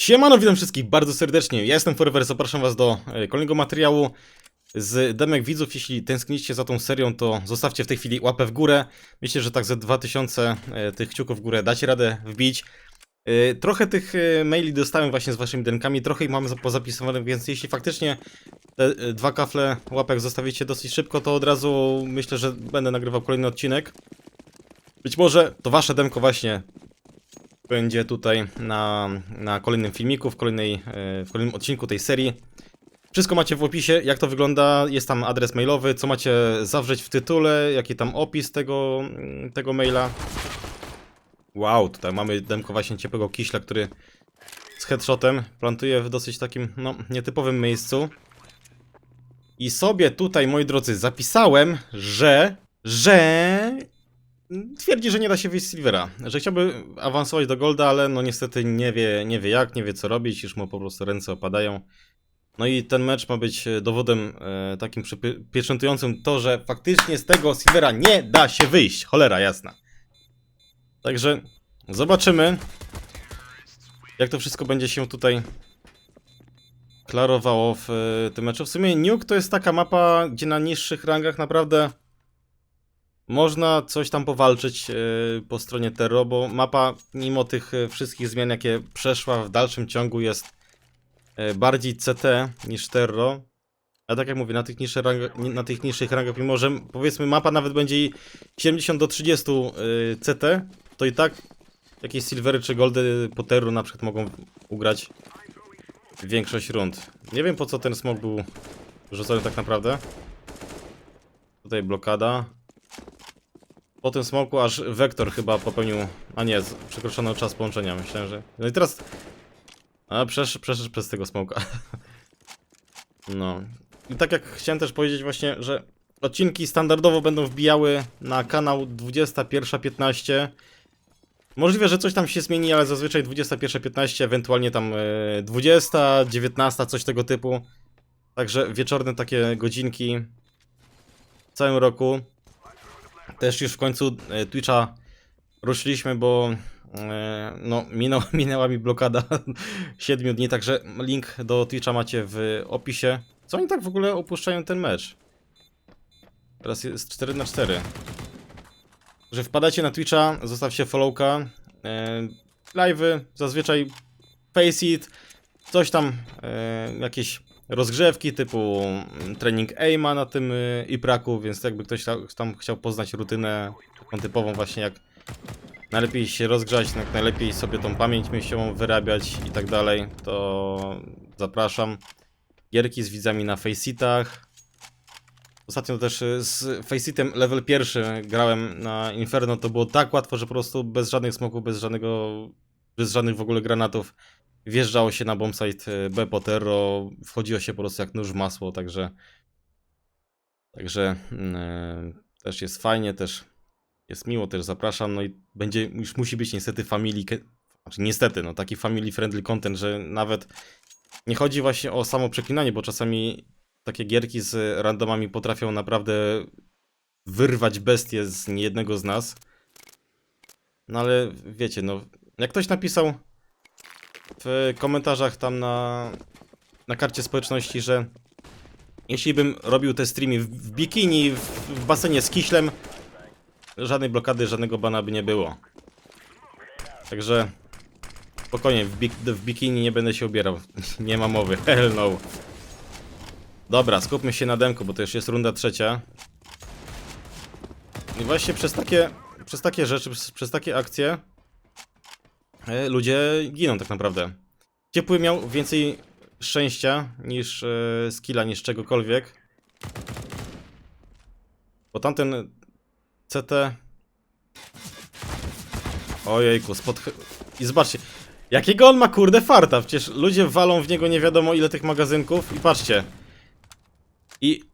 Siemano, witam wszystkich bardzo serdecznie. Ja jestem Forever, zapraszam was do e, kolejnego materiału z demek widzów. Jeśli tęsknicie za tą serią, to zostawcie w tej chwili łapę w górę. Myślę, że tak ze 2000 e, tych kciuków w górę dacie radę wbić. E, Trochę tych maili dostałem właśnie z waszymi denkami, trochę ich mamy za- pozapisywanych, więc jeśli faktycznie te dwa kafle łapek zostawicie dosyć szybko, to od razu myślę, że będę nagrywał kolejny odcinek. Być może to wasze demko właśnie będzie tutaj na, na kolejnym filmiku, w, kolejnej, e, w kolejnym odcinku tej serii. Wszystko macie w opisie, jak to wygląda, jest tam adres mailowy, co macie zawrzeć w tytule, jaki tam opis tego, mm, tego maila. Wow, tutaj mamy demko właśnie ciepłego kiśla, który z headshotem plantuje w dosyć takim, no, nietypowym miejscu. I sobie tutaj, moi drodzy, zapisałem, że, że twierdzi, że nie da się wyjść z Silvera, że chciałby awansować do Golda, ale no niestety nie wie, nie wie jak, nie wie co robić, już mu po prostu ręce opadają. No i ten mecz ma być e, dowodem e, takim pieczętującym to, że faktycznie z tego Silvera nie da się wyjść, cholera jasna. Także zobaczymy, jak to wszystko będzie się tutaj klarowało w e, tym meczu. W sumie Nuke to jest taka mapa, gdzie na niższych rangach naprawdę można coś tam powalczyć e, po stronie Terro, bo mapa, mimo tych e, wszystkich zmian, jakie przeszła w dalszym ciągu, jest e, bardziej CT niż Terro. A tak jak mówię, na tych, niższych rangach, na tych niższych rangach, mimo że powiedzmy mapa nawet będzie i 70 do 30 e, CT, to i tak jakieś silvery czy goldy po Terru na przykład mogą ugrać większość rund. Nie wiem po co ten smok był rzucony tak naprawdę. Tutaj blokada. Po tym smoku aż Wektor chyba popełnił... A nie, przekroczono czas połączenia, myślałem, że... No i teraz... A, przeszedł, przeszedł przez tego smoka. No. I tak jak chciałem też powiedzieć właśnie, że odcinki standardowo będą wbijały na kanał 21.15. Możliwe, że coś tam się zmieni, ale zazwyczaj 21.15, ewentualnie tam e, 20, 19, coś tego typu. Także wieczorne takie godzinki w całym roku. Też już w końcu e, Twitcha ruszyliśmy, bo e, no, minął, minęła mi blokada 7 dni, także link do Twitcha macie w opisie. Co oni tak w ogóle opuszczają ten mecz? Teraz jest 4 na 4 Że wpadacie na Twitcha, zostawcie followka. E, live'y, zazwyczaj face it, coś tam, jakieś rozgrzewki typu mm, trening aima na tym y, ipraku, więc jakby ktoś tam, chciał poznać rutynę taką typową właśnie jak najlepiej się rozgrzać, jak najlepiej sobie tą pamięć myślową wyrabiać i tak dalej, to zapraszam. Gierki z widzami na faceitach. Ostatnio też y, z faceitem level pierwszy grałem na Inferno, to było tak łatwo, że po prostu bez żadnych smoków, bez żadnego, bez żadnych w ogóle granatów wjeżdżało się na bombsite y, B po terro, wchodziło się po prostu jak nóż w masło, także także mm, też jest fajnie, też jest miło, też zapraszam, no i będzie, już musi być niestety family, znaczy niestety, no taki family friendly content, że nawet nie chodzi właśnie o samo przeklinanie, bo czasami takie gierki z randomami potrafią naprawdę wyrwać bestię z niejednego z nas. No ale wiecie, no jak ktoś napisał w komentarzach tam na, na karcie społeczności, że jeśli bym robił te streamy w, bikini, w, w basenie z kiślem, żadnej blokady, żadnego bana by nie było. Także spokojnie, w, bik w bikini nie będę się ubierał. nie ma mowy, hell no. Dobra, skupmy się na demku, bo to już jest runda trzecia. I właśnie przez takie, przez takie rzeczy, przez, przez takie akcje ludzie giną tak naprawdę. Ciepły miał więcej szczęścia niż e, skilla, niż czegokolwiek. Bo tamten CT... Ojejku, spod... I zobaczcie, jakiego on ma kurde farta, przecież ludzie walą w niego nie wiadomo ile tych magazynków i patrzcie. I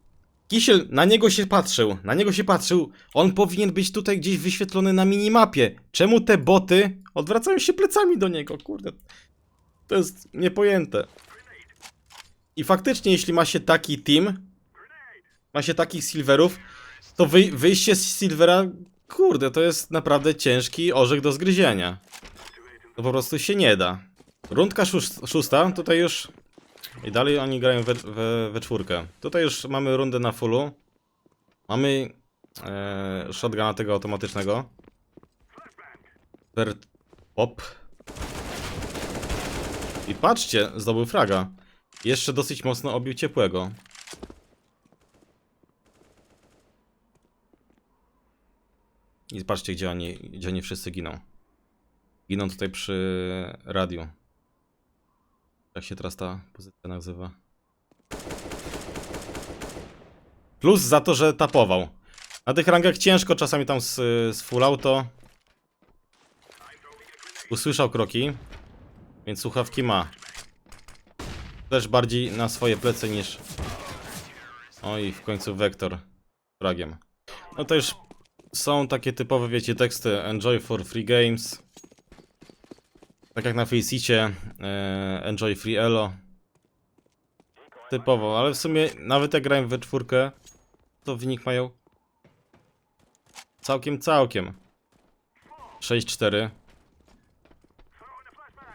Kisiel na niego się patrzył, na niego się patrzył, on powinien być tutaj gdzieś wyświetlony na minimapie. Czemu te boty odwracają się plecami do niego, kurde. To jest niepojęte. I faktycznie, jeśli ma się taki team, ma się takich silverów, to wy, wyjście z silvera, kurde, to jest naprawdę ciężki orzech do zgryzienia. To po prostu się nie da. Rundka szóst- szósta, tutaj już... I dalej oni grają we, we, we czwórkę. Tutaj już mamy rundę na fullu. Mamy e, shotguna tego automatycznego. Per... Op. I patrzcie, zdobył fraga. Jeszcze dosyć mocno obił ciepłego. I patrzcie, gdzie oni, gdzie oni wszyscy giną. Giną tutaj przy radiu. Jak się teraz ta pozycja nazywa? Plus za to, że tapował. Na tych rangach ciężko czasami tam z, z full auto. Usłyszał kroki, więc słuchawki ma. Też bardziej na swoje plecy niż... Oj, w końcu wektor fragiem. No to już są takie typowe, wiecie, teksty Enjoy for free games. Tak jak na Faceicie, e, Enjoy free elo. Typowo, ale w sumie nawet jak grałem we czwórkę, to wynik mają całkiem, całkiem. 6-4.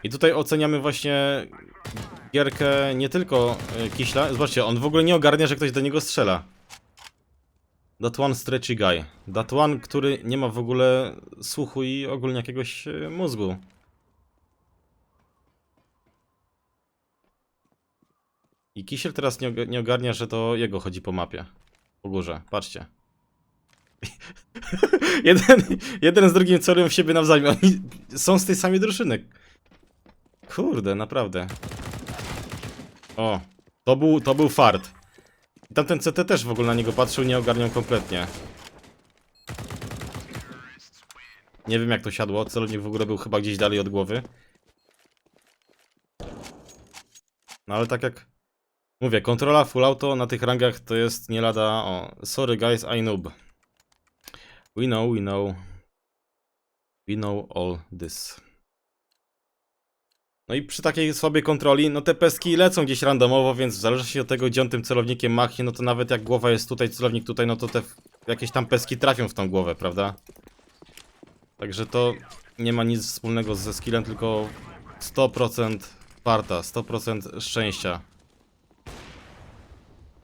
I tutaj oceniamy właśnie gierkę nie tylko e, Kiśla. Zobaczcie, on w ogóle nie ogarnia, że ktoś do niego strzela. That one stretchy guy. That one, który nie ma w ogóle słuchu i ogólnie jakiegoś e, mózgu. I Kisiel teraz nie, og- nie ogarnia, że to jego chodzi po mapie. Po górze, patrzcie. jeden, jeden z drugim corem w siebie nawzajem. Oni są z tej samej drużyny. Kurde, naprawdę. O, to był, to był fart. I tamten CT też w ogóle na niego patrzył, nie ogarniał kompletnie. Nie wiem jak to siadło, celownik w ogóle był chyba gdzieś dalej od głowy. No ale tak jak mówię, kontrola full auto na tych rangach to jest nie lada... O, sorry guys, I noob. We know, we know. We know all this. No i przy takiej słabej kontroli, no te peski lecą gdzieś randomowo, więc w zależności od tego, gdzie on tym celownikiem machnie, no to nawet jak głowa jest tutaj, celownik tutaj, no to te jakieś tam peski trafią w tą głowę, prawda? Także to nie ma nic wspólnego ze skillem, tylko 100% farta, 100% szczęścia.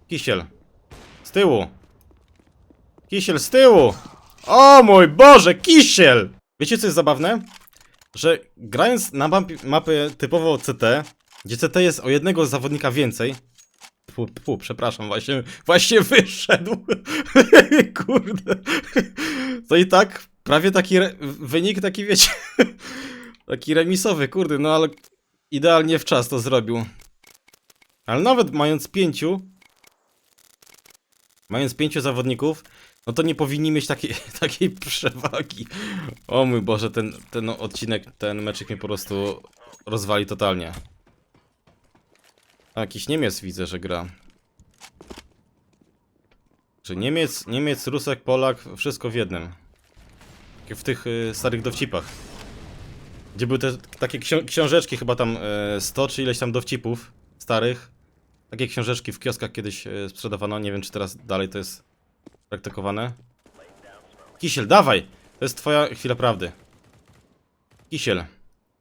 Kisiel. Z tyłu. Kisiel z tyłu. O mój Boże, kisiel! Wiecie co jest zabawne? Że grając na mapy typowo CT, gdzie CT jest o jednego zawodnika więcej. Pu, pu, przepraszam, właśnie, właśnie wyszedł. Kurde. To i tak prawie taki wynik, taki wiecie, taki remisowy, kurde, no ale idealnie w czas to zrobił. Ale nawet mając pięciu, mając pięciu zawodników, no to nie powinni mieć takiej, takiej przewagi. O mój Boże, ten, ten odcinek, ten meczek mnie po prostu rozwali totalnie. A jakiś Niemiec widzę, że gra. Czy Niemiec, Niemiec, Rusek, Polak, wszystko w jednym. W tych y, starych dowcipach. Gdzie były te takie ksio książeczki, chyba tam y, 100 czy ileś tam dowcipów starych. Takie książeczki w kioskach kiedyś y, sprzedawano, nie wiem czy teraz dalej to jest praktykowane. Kisiel, dawaj! To jest twoja chwila prawdy. Kisiel,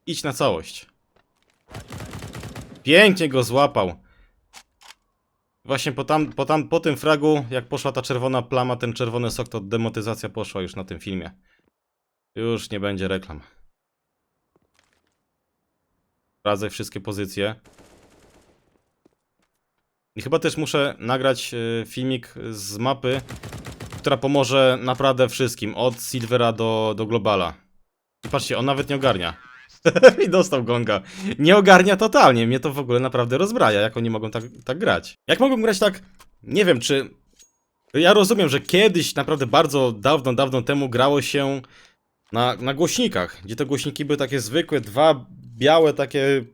idź na całość. Pięknie go złapał. Właśnie po, tam, po, tam, po tym fragu, jak poszła ta czerwona plama, ten czerwony sok, to demotyzacja poszła już na tym filmie. Już nie będzie reklam. Sprawdzaj wszystkie pozycje. I chyba też muszę nagrać e, filmik z mapy, która pomoże naprawdę wszystkim, od Silvera do, do Globala. I patrzcie, on nawet nie ogarnia. I dostał gonga. Nie ogarnia totalnie, mnie to w ogóle naprawdę rozbraja, jak oni mogą tak, tak grać. Jak mogą grać tak, nie wiem, czy... Ja rozumiem, że kiedyś, naprawdę bardzo dawno, dawno temu grało się na, na głośnikach, gdzie te głośniki były takie zwykłe, dwa białe takie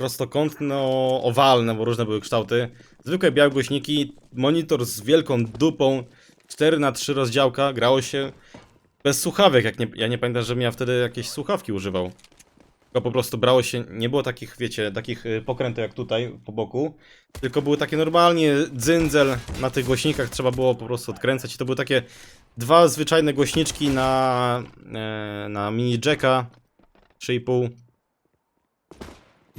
prostokątno-owalne, bo różne były kształty. Zwykłe białe głośniki, monitor z wielką dupą, 4 na 3 rozdziałka, grało się bez słuchawek, jak nie, ja nie pamiętam, żebym ja wtedy jakieś słuchawki używał. Tylko po prostu brało się, nie było takich, wiecie, takich y, pokrętów jak tutaj po boku, tylko były takie normalnie dzyndzel na tych głośnikach, trzeba było po prostu odkręcać i to były takie dwa zwyczajne głośniczki na, e, na mini jacka 3,5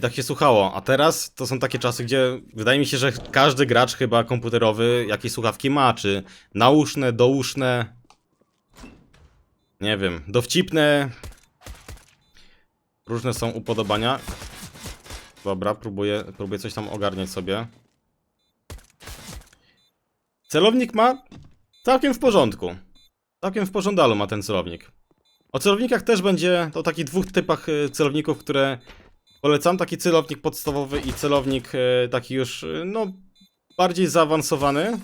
I tak się słuchało. A teraz to są takie czasy, gdzie wydaje mi się, że każdy gracz chyba komputerowy jakieś słuchawki ma, czy nauszne, douszne. Nie wiem, dowcipne. Różne są upodobania. Dobra, próbuję, próbuję coś tam ogarniać sobie. Celownik ma całkiem w porządku. Całkiem w porządalu ma ten celownik. O celownikach też będzie o takich dwóch typach y, celowników, które polecam. Taki celownik podstawowy i celownik y, taki już, y, no, bardziej zaawansowany.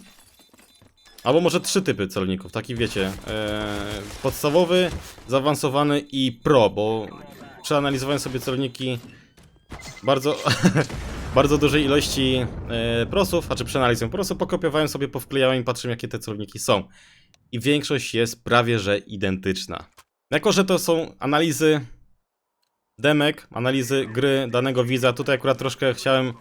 Albo może trzy typy celowników, taki wiecie, e, podstawowy, zaawansowany i pro, bo przeanalizowałem sobie celowniki bardzo, bardzo dużej ilości e, prosów, znaczy przeanalizę po prostu pokopiowałem sobie, powklejałem i patrzyłem jakie te celowniki są. I większość jest prawie że identyczna. Jako, że to są analizy demek, analizy gry danego widza, tutaj akurat troszkę chciałem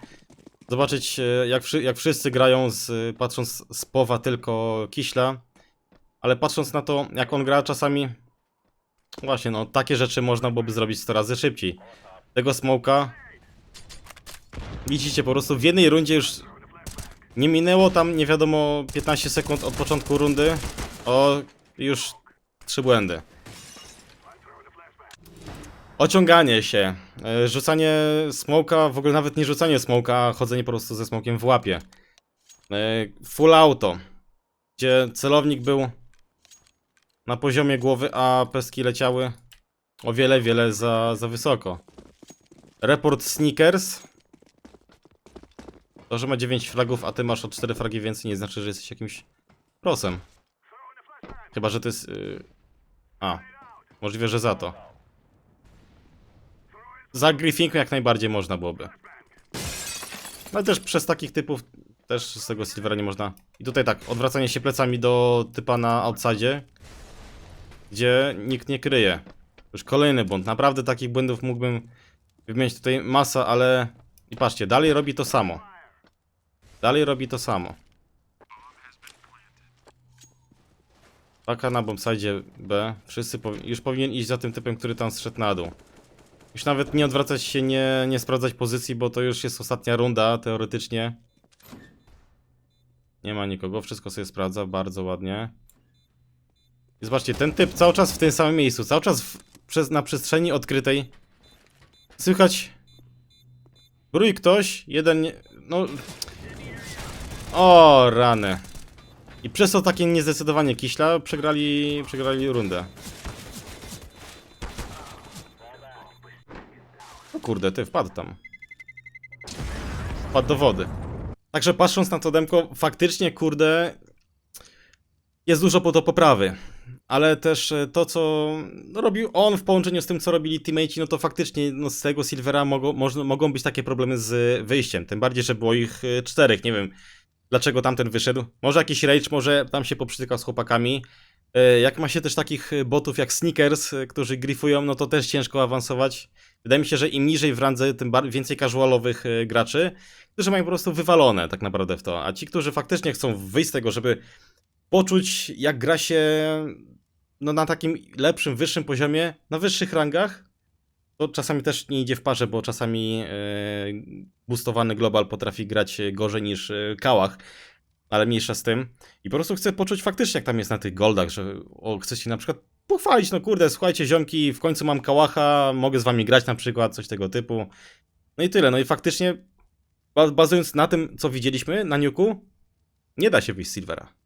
zobaczyć e, jak, jak wszyscy grają z, patrząc z powa tylko Kiśla, ale patrząc na to jak on gra czasami właśnie no takie rzeczy można byłoby zrobić 100 razy szybciej. Tego smoka widzicie po prostu w jednej rundzie już nie minęło tam nie wiadomo 15 sekund od początku rundy, o już trzy błędy. Ociąganie się, e, rzucanie smoka, w ogóle nawet nie rzucanie smoka, a chodzenie po prostu ze smokiem w łapie. E, Full auto, gdzie celownik był na poziomie głowy, a pestki leciały o wiele, wiele za, za wysoko. Report Sneakers. To, że ma 9 flagów, a ty masz o 4 flagi więcej, nie znaczy, że jesteś jakimś prosem. Chyba, że to jest... Yy... A, możliwe, że za to. Za griefingu jak najbardziej można byłoby. Ale też przez takich typów też z tego Silvera nie można. I tutaj tak, odwracanie się plecami do typa na outside, gdzie nikt nie kryje. Już kolejny błąd. Naprawdę takich błędów mógłbym wymienić tutaj masa, ale... I patrzcie, dalej robi to samo. Dalej robi to samo. Paka na bombsite B. Wszyscy powi już powinien iść za tym typem, który tam zszedł na dół. Już nawet nie odwracać się, nie, nie sprawdzać pozycji, bo to już jest ostatnia runda, teoretycznie. Nie ma nikogo, wszystko sobie sprawdza, bardzo ładnie. I zobaczcie, ten typ cały czas w tym samym miejscu, cały czas w, przez, na przestrzeni odkrytej. Słychać... Brój ktoś, jeden... No... O, rany. I przez to takie niezdecydowanie Kiśla przegrali, przegrali rundę. Kurde, ty wpadł tam. Wpadł do wody. Także patrząc na to demko, faktycznie, kurde, jest dużo po to poprawy. Ale też e, to, co robił on w połączeniu z tym, co robili teammate'i, no to faktycznie no, z tego Silvera mogą, mogą być takie problemy z wyjściem. Tym bardziej, że było ich e, czterech. Nie wiem, dlaczego tamten wyszedł. Może jakiś rage, może tam się poprzytykał z chłopakami. E, Jak ma się też takich botów jak Sneakers, którzy grifują, no to też ciężko awansować. Wydaje mi się, że im niżej w randze, tym więcej casualowych e, graczy, którzy mają po prostu wywalone tak naprawdę w to. A ci, którzy faktycznie chcą wyjść z tego, żeby poczuć, jak gra się no, na takim lepszym, wyższym poziomie, na wyższych rangach, to czasami też nie idzie w parze, bo czasami e, boostowany global potrafi grać gorzej niż e, kałach, ale mniejsza z tym. I po prostu chcę poczuć faktycznie, jak tam jest na tych goldach, że o, chcę się na przykład pochwalić, no kurde, słuchajcie ziomki, w końcu mam kałacha, mogę z wami grać na przykład, coś tego typu. No i tyle, no i faktycznie ba- bazując na tym, co widzieliśmy na Niuku, nie da się wyjść z Silvera.